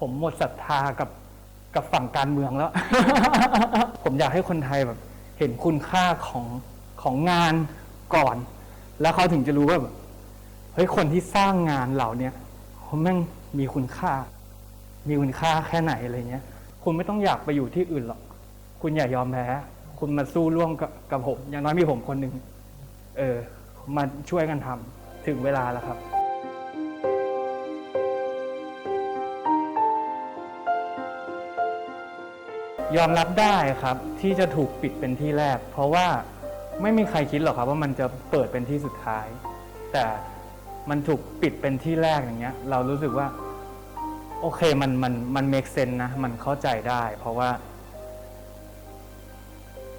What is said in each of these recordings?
ผมหมดศรัทธากับกับฝั่งการเมืองแล้ว ผมอยากให้คนไทยแบบ เห็นคุณค่าของของงานก่อน แล้วเขาถึงจะรู้ว่าแบบเฮ้ยคนที่สร้างงานเหล่านี้เขาแม่งมีคุณค่า มีคุณค่าแค่ไหนอะไรเงี้ย คุณไม่ต้องอยากไปอยู่ที่อื่นหรอก คุณอย่ายอมแพ้คุณมาสู้ร่วมกับกับผม อย่างน้อยมีผมคนหนึ่งเออ มาช่วยกันทำถึงเวลาแล้วครับ ยอมรับได้ครับที่จะถูกปิดเป็นที่แรก เพราะว่าไม่มีใครคิดหรอกครับว่ามันจะเปิดเป็นที่สุดท้าย แต่มันถูกปิดเป็นที่แรกอย่างเงี้ย เรารู้สึกว่าโอเคมันมันมันเมคเซนนะมันเข้าใจได้ เพราะว่า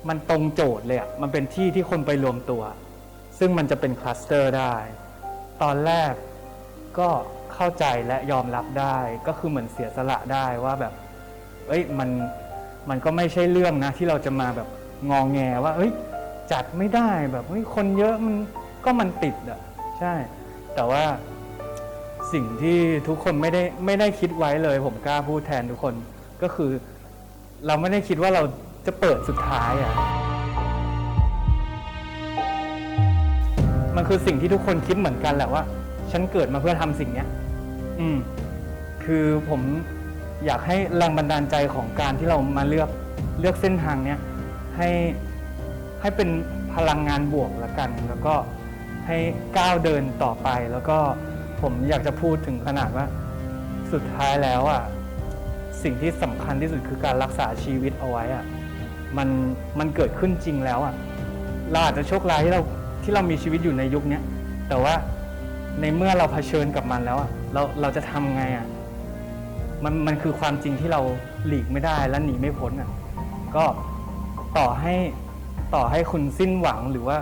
มันตรงโจทย์เลยอะมันเป็นที่ที่คนไปรวมตัว ซึ่งมันจะเป็นคลัสเตอร์ได้ ตอนแรกก็เข้าใจและยอมรับได้ ก็คือเหมือนเสียสละได้ว่าแบบ เอ้ยมัน มันก็ไม่ใช่เรื่องนะที่เราจะมาแบบงองแงว่า เอ้ย จัดไม่ได้แบบเฮ้ยคนเยอะมันก็มันติดอะใช่ แต่ว่าสิ่งที่ทุกคนไม่ได้ไม่ได้คิดไว้เลย ผมกล้าพูดแทนทุกคนก็คือ เราไม่ได้คิดว่าเราจะเปิดสุดท้ายอะมันคือสิ่งที่ทุกคนคิดเหมือนกันแหละว่า ฉันเกิดมาเพื่อทำสิ่งเนี้ย อืม คือผม อยากให้แรงบันดาลใจของการที่เรามาเลือกเลือกเส้นทางเนี้ยให้ให้เป็นพลังงานบวกละกัน แล้วก็ให้ก้าวเดินต่อไป แล้วก็ผมอยากจะพูดถึงขนาดว่า สุดท้ายแล้วอะสิ่งที่สำคัญที่สุดคือการรักษาชีวิตเอาไว้อะมันมันเกิดขึ้นจริงแล้วอะเราอาจจะโชคร้ายที่เราที่เรามีชีวิตอยู่ในยุคนี้แต่ว่าในเมื่อเราเผชิญกับมันแล้วอะเราเราจะทำไงอะ มันมันคือความจริงที่เราหลีกไม่ได้และหนีไม่พ้นอะก็ต่อให้ต่อให้คุณสิ้นหวังหรือว่า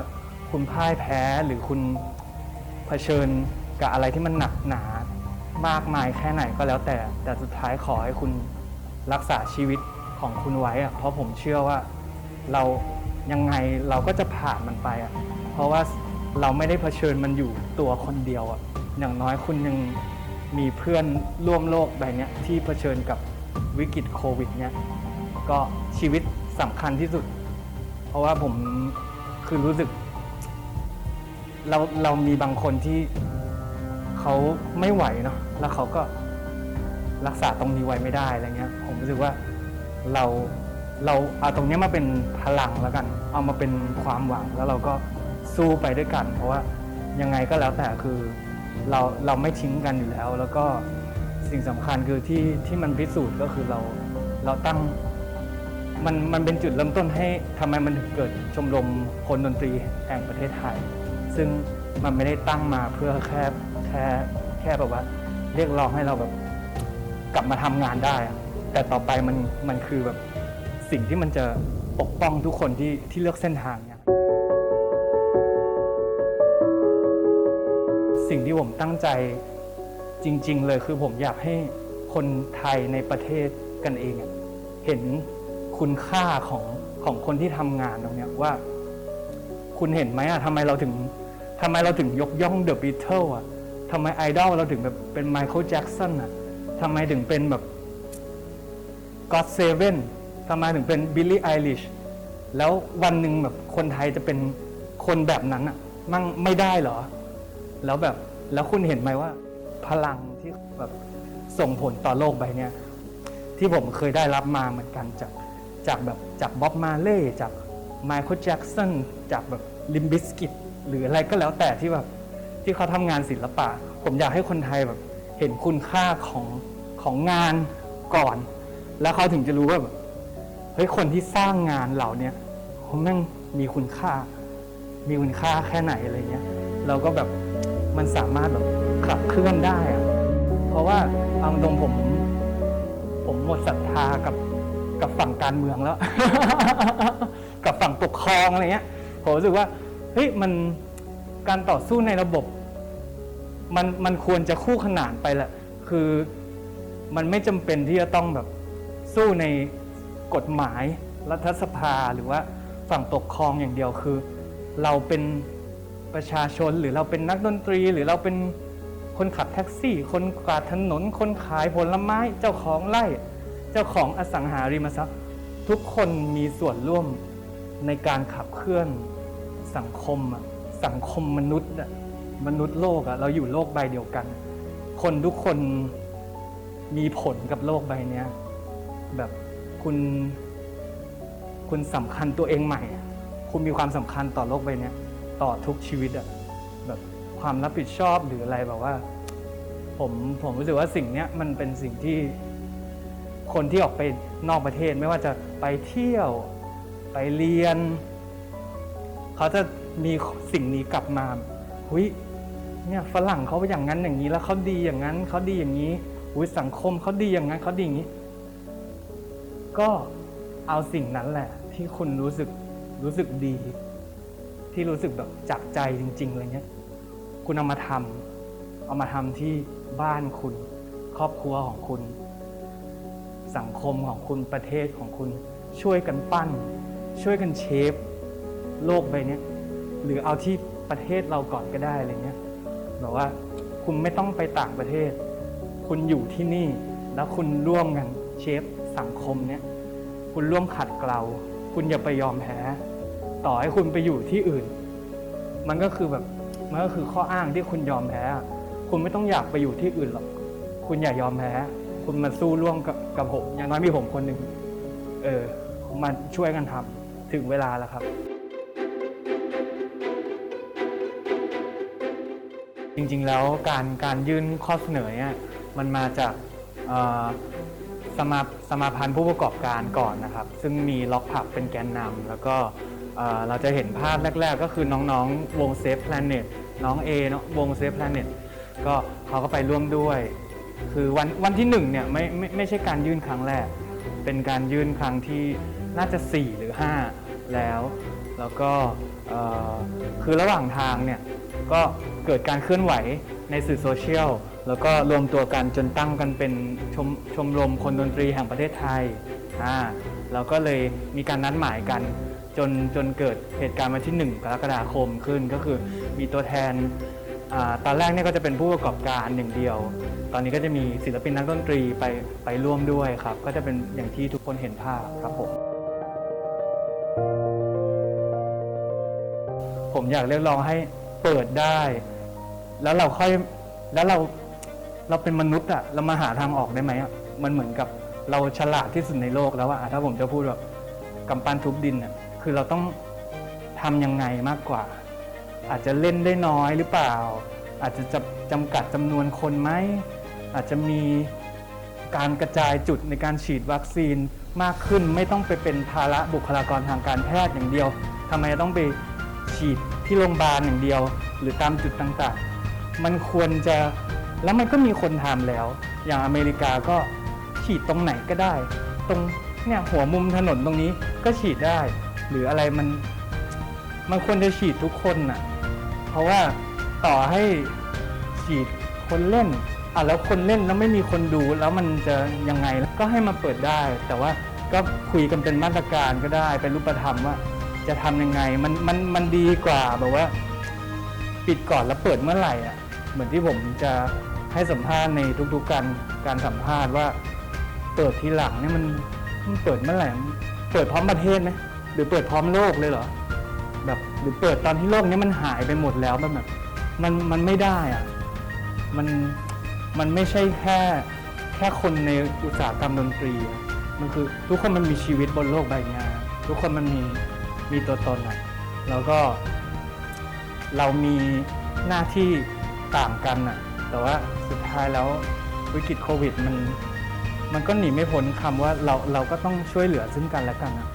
คุณพ่ายแพ้หรือคุณเผชิญกับอะไรที่มันหนักหนามากมายแค่ไหนก็แล้วแต่ แต่สุดท้ายขอให้คุณรักษาชีวิตของคุณไว้อะเพราะผมเชื่อว่าเรายังไงเราก็จะผ่านมันไปอะเพราะว่าเราไม่ได้เผชิญมันอยู่ตัวคนเดียวอะอย่างน้อยคุณยัง มีเพื่อนร่วมโลกใบเนี้ที่เผชิญกับวิกฤตโควิดเนี้ยก็ชีวิตสำคัญที่สุด เพราะว่าผมคือรู้สึก เราเรามีบางคนที่เขาไม่ไหวเนาะแล้วเขาก็รักษาตรงนี้ไว้ไม่ได้อะไรเงี้ย ผมรู้สึกว่าเราเราเอาตรงนี้มาเป็นพลังแล้วกัน เอามาเป็นความหวังแล้วเราก็สู้ไปด้วยกัน เพราะว่ายังไงก็แล้วแต่คือ เราเราไม่ทิ้งกันอยู่แล้ว แล้วก็สิ่งสำคัญคือที่ที่มันพิสูจน์ก็คือเราเราตั้งมันมันเป็นจุดเริ่มต้นให้ทำไมมันถึงเกิดชมรมคนดนตรีแห่งประเทศไทย ซึ่งมันไม่ได้ตั้งมาเพื่อแค่แค่แค่แบบว่า เรียกร้องให้เราแบบกลับมาทำงานได้ แต่ต่อไปมันมันคือแบบสิ่งที่มันจะปกป้องทุกคนที่ที่เลือกเส้นทางเนี่ย สิ่งที่ผมตั้งใจจริง ๆ เลยคือผมอยากให้คนไทยในประเทศกันเอง เห็นคุณค่าของของคนที่ทำงานตรงเนี้ยว่า คุณเห็นไหมอะทำไมเราถึงทำไมเราถึงยกย่องเดอะบีเทิลอะทำไมไอดอลเราถึงแบบเป็นไมเคิลแจ็กสันอะทำไมถึงเป็นแบบก็ d เซเว่นทำไมถึงเป็นบิลลี่ไอริชแล้ววันหนึ่งแบบคนไทยจะเป็นคนแบบนั้นอะมั่งไม่ได้เหรอ แล้วแบบแล้วคุณเห็นไหมว่า พลังที่แบบส่งผลต่อโลกใบเนี้ยที่ผมเคยได้รับมาเหมือนกันจากจากแบบจากบ๊อบมาเล่จากไมเคิลแจ็กสันจากแบบลิมบิสกิตหรืออะไรก็แล้วแต่ที่แบบที่เขาทำงานศิลปะ ผมอยากให้คนไทยแบบเห็นคุณค่าของของงานก่อน แล้วเขาถึงจะรู้ว่าแบบเฮ้ยคนที่สร้างงานเหล่านี้เขาแม่งมีคุณค่า มีคุณค่าแค่ไหนอะไรเงี้ยเราก็แบบ มันสามารถแบบขับเคลื่อนได้อะเพราะว่าเอาตรงผม ผมหมดศรัทธากับกับฝั่งการเมืองแล้ว กับฝั่งปกครองอะไรเงี้ยผมรู้สึกว่าเฮ้ยมันการต่อสู้ในระบบ มันมันควรจะคู่ขนานไปแหละคือมันไม่จำเป็นที่จะต้องแบบสู้ในกฎหมายรัฐสภาหรือว่าฝั่งปกครองอย่างเดียวคือ เราเป็น ประชาชน หรือเราเป็นนักดนตรี หรือเราเป็นคนขับแท็กซี่ คนกวาดถนน คนขายผลไม้ เจ้าของไร่ เจ้าของอสังหาริมทรัพย์ ทุกคนมีส่วนร่วมในการขับเคลื่อนสังคมสังคมมนุษย์มนุษย์โลกเราอยู่โลกใบเดียวกัน คนทุกคนมีผลกับโลกใบนี้แบบคุณคุณสำคัญตัวเองใหม่ คุณมีความสำคัญต่อโลกใบนี้ ต่อทุกชีวิตอะแบบความรับผิดชอบหรืออะไรแบบว่า ผมผมรู้สึกว่าสิ่งเนี้ยมันเป็นสิ่งที่คนที่ออกไปนอกประเทศไม่ว่าจะไปเที่ยวไปเรียน เขาจะมีสิ่งนี้กลับมาหุยเนี่ยฝรั่งเขาอย่างนั้นอย่างนี้แล้วเขาดีอย่างนั้นเขาดีอย่างนี้หุยสังคมเขาดีอย่างนั้นเขาดีอย่างนี้ ก็เอาสิ่งนั้นแหละ ที่คุณรู้สึกรู้สึกดี ที่รู้สึกแบบจากใจจริง ๆอะไรเงี้ยคุณเอามาทำเอามาทำที่บ้านคุณ ครอบครัวของคุณ สังคมของคุณประเทศของคุณช่วยกันปั้น ช่วยกันเชฟ โลกใบนี้หรือเอาที่ประเทศเราก่อนก็ได้อะไรเงี้ยแบบว่าคุณไม่ต้องไปต่างประเทศ คุณอยู่ที่นี่ แล้วคุณร่วมกันเชฟสังคมเนี้ยคุณร่วมขัดเกลา คุณอย่าไปยอมแพ้ ต่อให้คุณไปอยู่ที่อื่น มันก็คือแบบมันก็คือข้ออ้างที่คุณยอมแพ้ คุณไม่ต้องอยากไปอยู่ที่อื่นหรอกคุณอย่ายอมแพ้ คุณมาสู้ร่วมกับกับผมอย่างน้อยมีผมคนหนึ่งเออมาช่วยกันทำถึงเวลาแล้วครับ จริงๆแล้วการการยื่นข้อเสนอเนี่ยมันมาจากสมาสมาพันธ์ผู้ประกอบการก่อนนะครับ ซึ่งมีล็อกผับเป็นแกนนำแล้วก็ เราจะเห็นภาพแรก ๆ ก็คือน้องๆ วงเซฟแพลเน็ตน้องเอเนอะวงเซฟแพลเน็ตก็เขาก็ไปร่วมด้วย คือวันวันที่หนึ่งเนี่ยไม่ไม่ไม่ใช่การยื่นครั้งแรก เป็นการยื่นครั้งที่น่าจะ 4 หรือ 5 แล้ว แล้วก็คือระหว่างทางเนี่ยก็เกิดการเคลื่อนไหวในสื่อโซเชียลแล้วก็รวมตัวกันจนตั้งกันเป็นชมชมรมคนดนตรีแห่งประเทศไทยอ่าเราก็เลยมีการนัดหมายกัน จนจนเกิดเหตุการณ์วันที่ 1 กรกฎาคมขึ้นก็คือมีตัวแทนอตอนแรกเนี่ยก็จะเป็นผู้ประกอบการอย่างเดียว ตอนนี้ก็จะมีศิลปินนักดนตรีไปไปร่วมด้วยครับ ก็จะเป็นอย่างที่ทุกคนเห็นภาพครับผม ผมอยากเรียกร้องให้เปิดได้ แล้วเราค่อยแล้วเราเราเป็นมนุษย์อะเรามาหาทางออกได้ไหมอะมันเหมือนกับเราฉลาดที่สุดในโลกแล้วอะถ้าผมจะพูดแบบกำปั้นทุบดินอะ คือเราต้องทำยังไงมากกว่า อาจจะเล่นได้น้อยหรือเปล่า อาจจะจำจำกัดจำนวนคนไหมอาจจะมีการกระจายจุดในการฉีดวัคซีนมากขึ้น ไม่ต้องไปเป็นภาระบุคลากรทางการแพทย์อย่างเดียวทำไมต้องไปฉีดที่โรงพยาบาลอย่างเดียว หรือตามจุดต่างๆ มันควรจะแล้วมันก็มีคนทำแล้ว อย่างอเมริกาก็ฉีดตรงไหนก็ได้ ตรงเนี่ยหัวมุมถนนตรงนี้ก็ฉีดได้ หรืออะไรมัน มันควรจะฉีดทุกคนน่ะ เพราะว่าต่อให้ฉีดคนเล่นอะแล้วคนเล่นแล้วไม่มีคนดูแล้วมันจะยังไงก็ให้มาเปิดได้ แต่ว่าก็คุยกันเป็นมาตรการก็ได้ เป็นรูปธรรมว่า จะทำยังไงมันมันมันดีกว่าแบบว่า ปิดก่อนแล้วเปิดเมื่อไหร่อะ เหมือนที่ผมจะให้สัมภาษณ์ในทุกๆการการสัมภาษณ์ว่า เปิดทีหลังเนี่ยมันมันเปิดเมื่อไหร่ เปิดพร้อมประเทศไหม หรือเปิดพร้อมโลกเลยเหรอแบบหรือเปิดตอนที่โลกนี้มันหายไปหมดแล้วมันแบบมันมันไม่ได้อะมันมันไม่ใช่แค่แค่คนในอุตสาหกรรมดนตรีอะมันคือทุกคนมันมีชีวิตบนโลกใบนี้ทุกคนมันมีมีตัวตนอะแล้วก็ เรามีหน้าที่ต่างกันอะแต่ว่าสุดท้ายแล้ววิกฤตโควิดมันมันก็หนีไม่พ้นคำว่าเราเราก็ต้องช่วยเหลือซึ่งกันและกันอะ